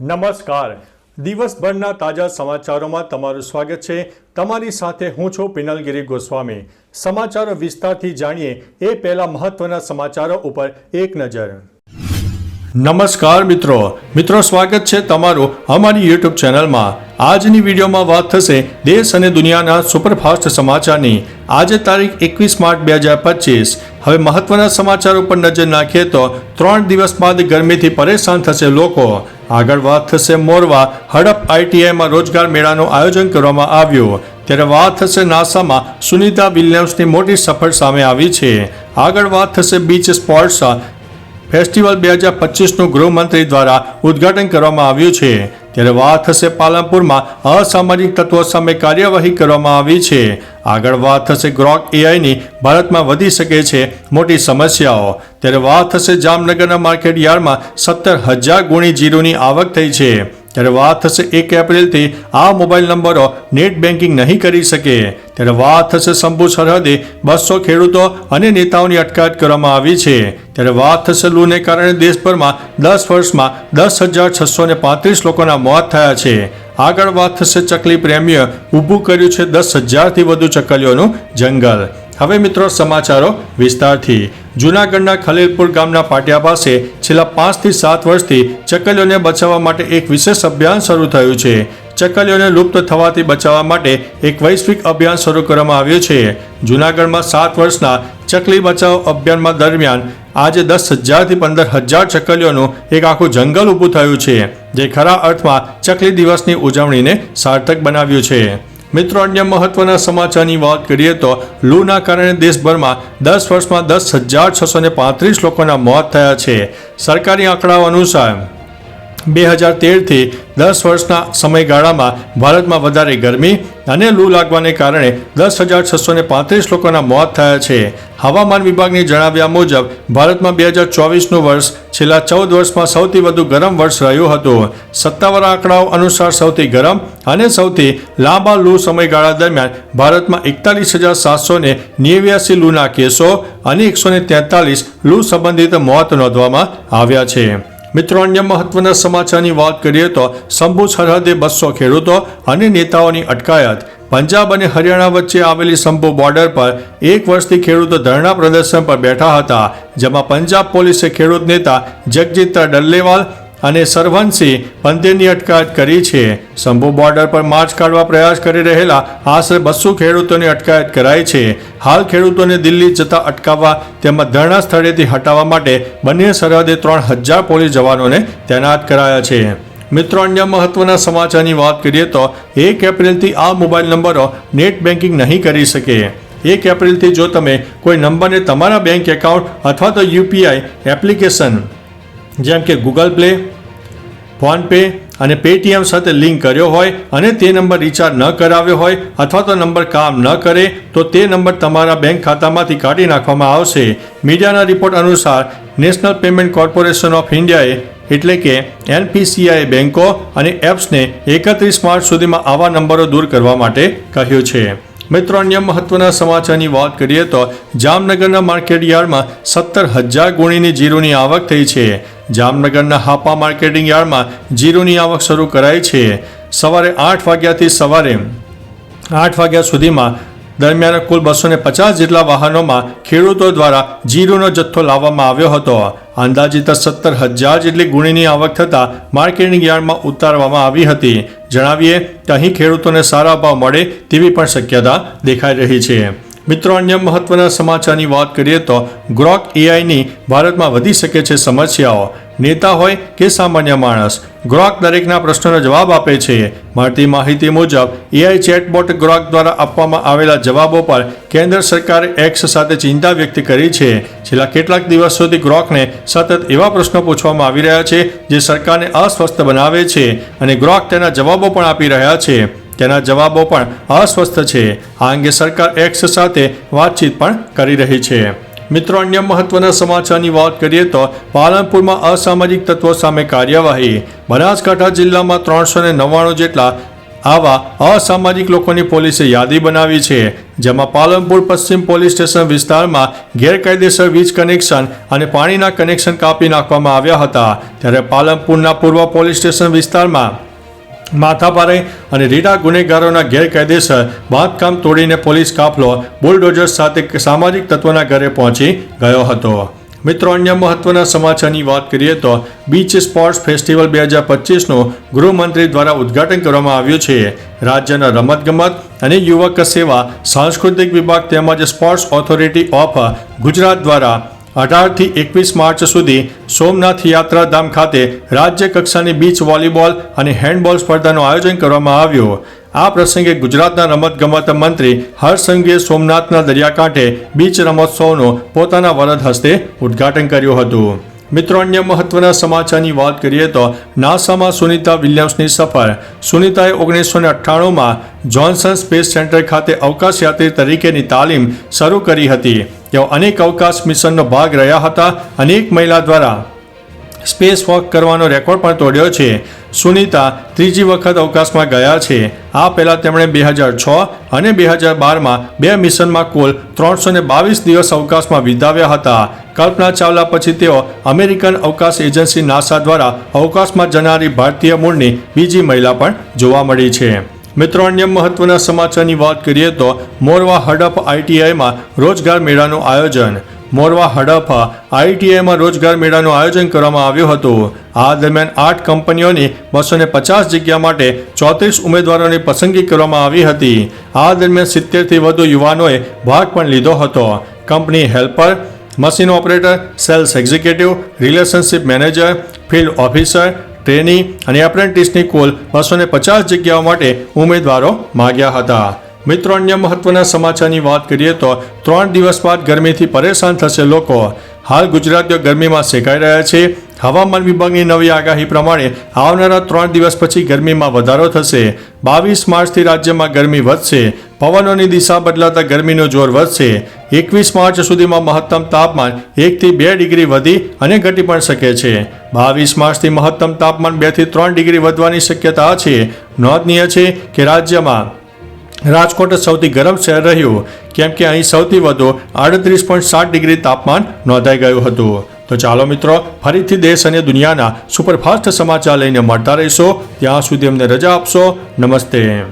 નમસ્કાર. દિવસભરના તાજા સમાચારોમાં તમારું સ્વાગત છે. તમારી સાથે હું છું પિનલગીરી ગોસ્વામી. સમાચારો વિસ્તારથી જાણીએ એ પહેલા મહત્વના સમાચારો ઉપર એક નજર. નમસ્કાર મિત્રો. મિત્રો, સ્વાગત છે તમારું અમારી યુટ્યુબ ચેનલમાં. આજની વિડીયોમાં વાત થશે દેશ અને દુનિયાના સુપરફાસ્ટ સમાચારની. આજે તારીખ એકવીસ માર્ચ બે હજાર પચીસ. હવે મહત્વના સમાચાર ઉપર નજર નાખીએ તો ત્રણ દિવસ બાદ ગરમીથી પરેશાન થશે લોકો. આગળ વાત થશે મોરવા. હડપ આઈટીઆઈમાં રોજગાર મેળાનું આયોજન કરવામાં આવ્યું. ત્યારે વાત થશે નાસામાં. સુનિતા વિલિયમ્સની મોટી સફળ સામે આવી છે. આગળ વાત થશે બીચ સ્પોર્ટ્સ ફેસ્ટિવલ બે હજાર પચીસનું ગૃહમંત્રી દ્વારા ઉદ્ઘાટન કરવામાં આવ્યું છે. ત્યારે વાત થશે પાલનપુરમાં. અસામાજિક તત્વો સામે કાર્યવાહી કરવામાં આવી છે. આગળ વાત થશે ગ્રોક એઆઈની ભારતમાં વધી શકે છે મોટી સમસ્યાઓ. ત્યારે વાત થશે જામનગરના માર્કેટ યાર્ડમાં સત્તર હજાર ગુણી જીરોની આવક થઈ છે. ત્યારે વાત થશે એક એપ્રિલથી આ મોબાઈલ નંબરો નેટ બેન્કિંગ નહીં કરી શકે. ત્યારે વાત થશે શંભુ સરહદે બસો ખેડૂતો અને નેતાઓની અટકાયત કરવામાં આવી છે. ત્યારે વાત થશે લૂને કારણે દેશભરમાં દસ વર્ષમાં દસ હજાર છસો ને પાંત્રીસ લોકોના મોત થયા છે. આગળ વાત થશે ચકલી પ્રેમીએ ઊભું કર્યું છે દસ હજારથી વધુ ચકલીઓનું જંગલ. હવે મિત્રો સમાચારો વિસ્તારથી. જૂનાગઢના ખલીલપુર ગામના પાટિયા પાસે છેલ્લા પાંચથી સાત વર્ષથી ચકલીઓને બચાવવા માટે એક વિશેષ અભિયાન શરૂ થયું છે. ચકલીઓને લુપ્ત થવાથી બચાવવા માટે એક વૈશ્વિક અભિયાન શરૂ કરવામાં આવ્યું છે. જૂનાગઢમાં સાત વર્ષના ચકલી બચાવ અભિયાનમાં દરમિયાન આજે દસ હજારથી પંદર હજાર ચકલીઓનું એક આખું જંગલ ઊભું થયું છે, જે ખરા અર્થમાં ચકલી દિવસની ઉજવણીને સાર્થક બનાવ્યું છે. મિત્રો, અન્ય મહત્વના સમાચારની વાત કરીએ તો લૂના કારણે દેશભરમાં દસ વર્ષમાં દસ હજાર છસો ને પાંત્રીસ લોકોના મોત થયા છે. સરકારી આંકડાઓ અનુસાર બે હજાર તેરથી દસ વર્ષના સમયગાળામાં ભારતમાં વધારે ગરમી અને લૂ લાગવાને કારણે દસ હજાર છસો ને પાંત્રીસ લોકોના મોત થયા છે. હવામાન વિભાગની જણાવ્યા મુજબ, ભારતમાં બે હજાર ચોવીસનું વર્ષ છેલ્લા ચૌદ વર્ષમાં સૌથી વધુ ગરમ વર્ષ રહ્યું હતું. સત્તાવાર આંકડાઓ અનુસાર સૌથી ગરમ અને સૌથી લાંબા લૂ સમયગાળા દરમિયાન ભારતમાં એકતાલીસ હજાર સાતસો ને નેવ્યાસી લૂના કેસો અને એકસો ને તેતાલીસ લૂ સંબંધિત મોત નોંધવામાં આવ્યા છે. મિત્રો, અન્ય મહત્વના સમાચારની વાત કરીએ તો શંભુ સરહદે બસો ખેડૂતો અને નેતાઓની અટકાયત. પંજાબ અને હરિયાણા વચ્ચે આવેલી શંભુ બોર્ડર પર એક વર્ષથી ખેડૂતો ધરણા પ્રદર્શન પર બેઠા હતા, જેમાં પંજાબ પોલીસે ખેડૂત નેતા જગજીત ડલ્લેવાલ અને સરવંશી પંતેની અટકાયત કરી છે. શંભુ બોર્ડર પર માર્ચ કાઢવા પ્રયાસ કરી રહેલા આશરે બસો ખેડૂતોની અટકાયત કરાઈ છે. હાલ ખેડૂતોને દિલ્હી જતા અટકાવવા તેમજ ધરણા સ્થળેથી હટાવવા માટે બંને સરહદે ત્રણ હજાર પોલીસ જવાનોને તૈનાત કરાયા છે. મિત્રો, અન્ય મહત્વના સમાચારની વાત કરીએ તો એક એપ્રિલથી આ મોબાઈલ નંબરો નેટ બેન્કિંગ નહીં કરી શકે. એક એપ્રિલથી જો તમે કોઈ નંબરને તમારા બેંક એકાઉન્ટ અથવા તો યુપીઆઈ એપ્લિકેશન જેમ કે ગૂગલ પ્લે ફોનપે અને પેટીએમ સાથે લિંક કર્યો હોય અને તે નંબર રિચાર્જ ન કરાવ્યો હોય અથવા તો નંબર કામ ન કરે, તો તે નંબર તમારા બેંક ખાતામાંથી કાઢી નાખવામાં આવશે. મીડિયાના રિપોર્ટ અનુસાર, નેશનલ પેમેન્ટ કોર્પોરેશન ઓફ ઇન્ડિયાએ એટલે કે એનપીસીઆઈ બેન્કો અને એપ્સને એકત્રીસ માર્ચ સુધીમાં આવા નંબરો દૂર કરવા માટે કહ્યું છે. મિત્રો, અન્ય મહત્વના સમાચારની વાત કરીએ તો જામનગરના માર્કેટ યાર્ડમાં સત્તર હજાર ગુણીની જીરુની આવક થઈ છે. જામનગરના હાપા માર્કેટિંગ યાર્ડમાં જીરુની આવક શરૂ કરાઈ છે. સવારે આઠ વાગ્યાથી સવારે આઠ વાગ્યા સુધીમાં દરમિયાન કુલ બસો ને પચાસ જેટલા વાહનોમાં ખેડૂતો દ્વારા જીરુનો જથ્થો લાવવામાં આવ્યો હતો. અંદાજિત સત્તર હજાર જેટલી ગુણીની આવક થતાં માર્કેટિંગ યાર્ડમાં ઉતારવામાં આવી હતી. જણાવીએ કે અહીં ખેડૂતોને સારા ભાવ મળે તેવી પણ શક્યતા દેખાઈ રહી છે. મિત્રો, અન્ય મહત્વના સમાચારની વાત કરીએ તો ગ્રોક એઆઈની ભારતમાં વધી શકે છે સમસ્યાઓ. નેતા હોય કે સામાન્ય માણસ? ગ્રોક દરેકના પ્રશ્નોનો જવાબ આપે છે. મળતી માહિતી મુજબ એઆઈ ચેટબોટ ગ્રોક દ્વારા આપવામાં આવેલા જવાબો પર કેન્દ્ર સરકારે એક્સ સાથે ચિંતા વ્યક્ત કરી છે. છેલ્લા કેટલાક દિવસોથી ગ્રોકને સતત એવા પ્રશ્નો પૂછવામાં આવી રહ્યા છે જે સરકારને અસ્વસ્થ બનાવે છે અને ગ્રોક તેના જવાબો પણ આપી રહ્યા છે. તેના જવાબો પણ અસ્વસ્થ છે. આ અંગે સરકાર એક્સ સાથે વાતચીત પણ કરી રહી છે. મિત્રો, અન્ય મહત્વના સમાચારની વાત કરીએ તો પાલનપુરમાં અસામાજિક તત્વો સામે કાર્યવાહી. બનાસકાંઠા જિલ્લામાં ત્રણસો ને નવ્વાણું જેટલા આવા અસામાજિક લોકોની પોલીસે યાદી બનાવી છે, જેમાં પાલનપુર પશ્ચિમ પોલીસ સ્ટેશન વિસ્તારમાં ગેરકાયદેસર વીજ કનેક્શન અને પાણીના કનેક્શન કાપી નાખવામાં આવ્યા હતા. ત્યારે પાલનપુરના પૂર્વ પોલીસ સ્ટેશન વિસ્તારમાં માથાપારે અને રીડા ગુનેગારોના ગેરકાયદેસર બાંધકામ તોડીને પોલીસ કાફલો બુલડોઝર સાથે સામાજિક તત્વના ઘરે પહોંચી ગયો હતો. મિત્રો, અન્ય મહત્વના સમાચારની વાત કરીએ તો બીચ સ્પોર્ટ્સ ફેસ્ટિવલ બે હજાર પચીસનું ગૃહમંત્રી દ્વારા ઉદ્ઘાટન કરવામાં આવ્યું છે. રાજ્યના રમતગમત અને યુવક સેવા, સાંસ્કૃતિક વિભાગ તેમજ સ્પોર્ટ્સ ઓથોરિટી ઓફ ગુજરાત દ્વારા અઢારથી એકવીસ માર્ચ સુધી સોમનાથ યાત્રાધામ ખાતે રાજ્ય કક્ષાની બીચ વોલીબોલ અને હેન્ડબોલ સ્પર્ધાનું આયોજન કરવામાં આવ્યું. આ પ્રસંગે ગુજરાતના રમતગમત મંત્રી હરસંઘે સોમનાથના દરિયાકાંઠે બીચ રમોત્સવનું પોતાના વરદ હસ્તે ઉદ્ઘાટન કર્યું હતું. મિત્રો, અન્ય મહત્વના સમાચારની વાત કરીએ તો નાસામાં સુનિતા વિલિયમ્સની સફર. સુનિતાએ ઓગણીસો ને અઠ્ઠાણુંમાં જોન્સન સ્પેસ સેન્ટર ખાતે અવકાશયાત્રી તરીકેની તાલીમ શરૂ કરી હતી. તેઓ અનેક અવકાશ મિશનનો ભાગ રહ્યા હતા. અનેક મહિલા દ્વારા સ્પેસ વોક કરવાનો રેકોર્ડ પણ તોડ્યો છે. સુનિતા ત્રીજી વખત અવકાશમાં ગયા છે. આ પહેલાં તેમણે બે હજાર છ અને બે હજાર બારમાં બે મિશનમાં કુલ ત્રણસો ને બાવીસ દિવસ અવકાશમાં વિતાવ્યા હતા. કલ્પના ચાવલા પછી તેઓ અમેરિકન અવકાશ એજન્સી નાસા દ્વારા અવકાશમાં જનારી ભારતીય મૂળની બીજી મહિલા પણ જોવા મળી છે. મિત્રો, અન્ય મહત્વના સમાચારની વાત કરીએ તો મોરવા હડપ આઈટીઆઈમાં રોજગાર મેળાનું આયોજન. મોરવા હડપ આઈટીઆઈમાં રોજગાર મેળાનું આયોજન કરવામાં આવ્યું હતું. આ દરમિયાન આઠ કંપનીઓની બસો પચાસ જગ્યા માટે ચોત્રીસ ઉમેદવારોની પસંદગી કરવામાં આવી હતી. આ દરમિયાન સિત્તેરથી વધુ યુવાનોએ ભાગ પણ લીધો હતો. Company helper, machine operator, sales executive, relationship manager, field officer trainee અને એપ્રેન્ટિસની કુલ બસો પચાસ જગ્યાઓ માટે ઉમેદવારો માગ્યા હતા. મિત્રો, અન્ય મહત્વના સમાચારની વાત કરીએ તો ત્રણ દિવસ બાદ ગરમીથી પરેશાન થશે લોકો. હાલ ગુજરાતીઓ ગરમીમાં શેકાઈ રહ્યા છે. હવામાન વિભાગની નવી આગાહી પ્રમાણે આવનારા ત્રણ દિવસ પછી ગરમીમાં વધારો થશે. બાવીસ માર્ચથી રાજ્યમાં ગરમી વધશે. પવનોની દિશા બદલાતા ગરમીનું જોર વધશે. એકવીસ માર્ચ સુધીમાં મહત્તમ તાપમાન એકથી બે ડિગ્રી વધી અને ઘટી પણ શકે છે. બાવીસ માર્ચથી મહત્તમ તાપમાન બેથી ત્રણ ડિગ્રી વધવાની શક્યતા છે. નોંધનીય છે કે રાજ્યમાં રાજકોટ સૌથી ગરમ શહેર રહ્યું. કેમ કે અહીં સૌથી વધુ આડત્રીસ પોઈન્ટ સાત ડિગ્રી તાપમાન નોંધાઈ ગયું હતું. તો ચાલો મિત્રો, ફરીથી દેશ અને દુનિયાના સુપરફાસ્ટ સમાચાર લઈને મળતા રહીશો. ત્યાં સુધી અમને રજા આપશો. નમસ્તે.